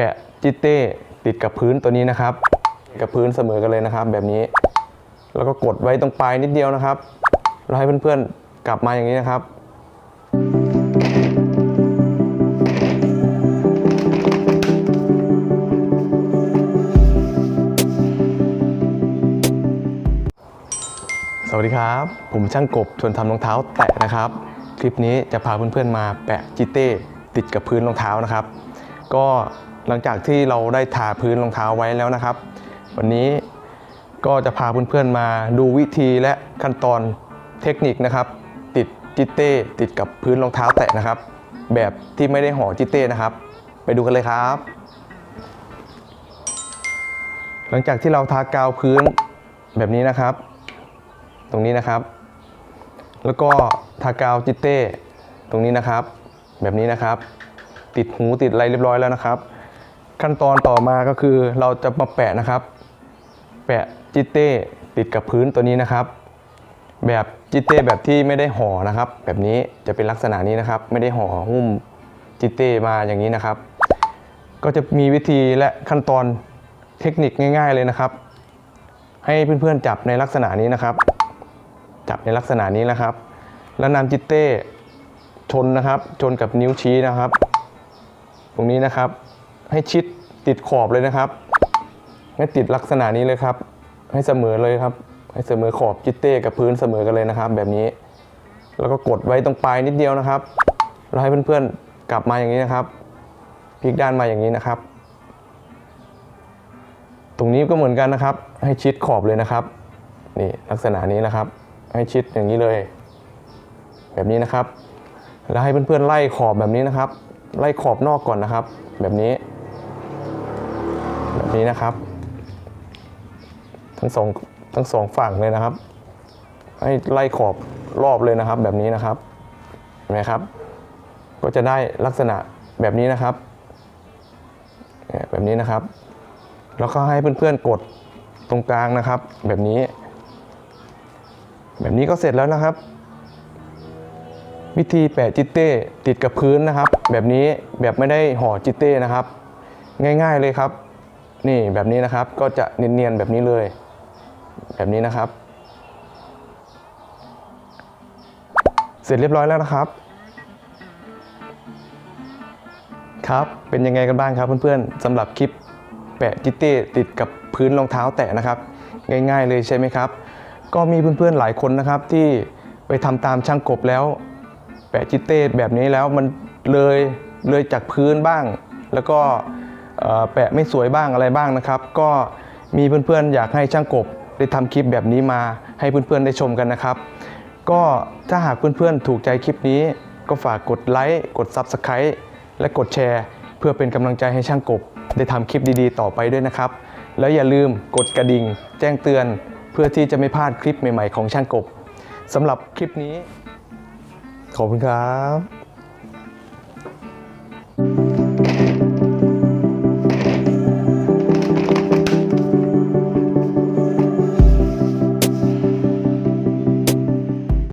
แปะจิเต้ติดกับพื้นตัวนี้นะครับ กับพื้นเสมอกันเลยนะครับ แบบนี้ แล้วก็กดไว้ตรงปลายนิดเดียวนะครับแล้วให้เพื่อนๆกลับมาอย่างนี้นะครับสวัสดีครับ ผมช่างกบชวนทำรองเท้าแตะนะครับ คลิปนี้จะพาเพื่อนๆมาแปะจิเต้ติดกับพื้นรองเท้านะครับ ก็ หลังจากที่เราได้ทาพื้นรองเท้าไว้แล้วนะครับ วันนี้ก็จะพาเพื่อนๆมาดูวิธีและขั้นตอนเทคนิคนะครับ ติดจิเต้ติดกับพื้นรองเท้าแตะนะครับ แบบที่ไม่ได้ห่อจิเต้นะครับ ไปดูกันเลยครับ หลังจากที่เราทากาวพื้นแบบนี้นะครับ ตรงนี้นะครับ แล้วก็ทากาวจิตเต้ตรงนี้นะครับ แบบนี้นะครับ ติดหูติดอะไรเรียบร้อยแล้วนะครับ ขั้นตอนต่อมาก็คือเราจะมาแปะนะครับ แปะจิตเต้ติดกับพื้นตัวนี้นะครับ แบบจิตเต้แบบที่ไม่ได้ห่อนะครับ แบบนี้จะเป็นลักษณะนี้นะครับ ไม่ได้ห่อหุ้มจิตเต้มาอย่างนี้นะครับ ก็จะมีวิธีและขั้นตอนเทคนิคง่าย ๆเลยนะครับ ให้เพื่อนๆจับในลักษณะนี้นะครับ จับในลักษณะนี้นะครับ แล้วนำจิตเต้ชนนะครับ ชนกับนิ้วชี้นะครับ ตรงนี้นะครับ ให้ชิดติดขอบเลยนะครับ ให้ติดลักษณะนี้เลยครับ ให้เสมอเลยครับ ให้เสมอขอบจิตเต้กับพื้นเสมอกันเลยนะครับ แบบนี้ แล้วก็กดไว้ตรงปลายนิดเดียวนะครับแล้วให้เพื่อนๆกลับมาอย่างนี้นะครับพลิกด้านมาอย่างนี้นะครับ ตรงนี้ก็เหมือนกันนะครับ ให้ชิดขอบเลยนะครับ นี่ลักษณะนี้นะครับ ให้ชิดอย่างนี้เลย แบบนี้นะครับ แล้วให้เพื่อนๆไล่ขอบแบบนี้นะครับ ไล่ขอบนอกก่อนนะครับ แบบนี้ นี้นะครับ ทั้งสองทั้งสองฝั่งเลยนะครับ ให้ไล่ขอบรอบเลยนะครับ แบบนี้นะครับเห็นไหมครับ ก็จะได้ลักษณะแบบนี้นะครับแบบนี้นะครับ แล้วก็ให้เพื่อนๆกดตรงกลางนะครับ แบบนี้ แบบนี้ก็เสร็จแล้วนะครับ วิธีแปะจิตเต้ติดกับพื้นนะครับ แบบนี้แบบไม่ได้ห่อจิตเต้นะครับ ง่ายๆเลยครับ นี่แบบนี้นะครับก็จะเนียนๆแบบนี้เลย แบบนี้นะครับ เสร็จเรียบร้อยแล้วนะครับ ครับเป็นยังไงกันบ้างครับเพื่อนๆสำหรับคลิปแปะจิตเต้ติดกับพื้นรองเท้าแตะนะครับ ง่ายๆเลยใช่ไหมครับ ก็มีเพื่อนๆหลายคนนะครับที่ไปทำตามช่างกบแล้ว แปะจิตเต้แบบนี้แล้วมันเลยเลยจากพื้นบ้าง แล้วก็ แปะไม่สวยบ้างอะไรบ้างนะครับ ก็มีเพื่อนๆ อยากให้ช่างกบได้ทำคลิปแบบนี้มาให้เพื่อนๆได้ชมกันนะครับ ก็ถ้าหากเพื่อนๆถูกใจคลิปนี้ ก็ฝากกดไลค์กด Subscribe และกดแชร์ เพื่อเป็นกำลังใจให้ช่างกบ ได้ทำคลิปดีๆ ต่อไปด้วยนะครับ แล้วอย่าลืมกดกระดิ่ง แจ้งเตือน เพื่อที่จะไม่พลาดคลิปใหม่ๆของช่างกบสำหรับคลิปนี้ ขอบคุณครับ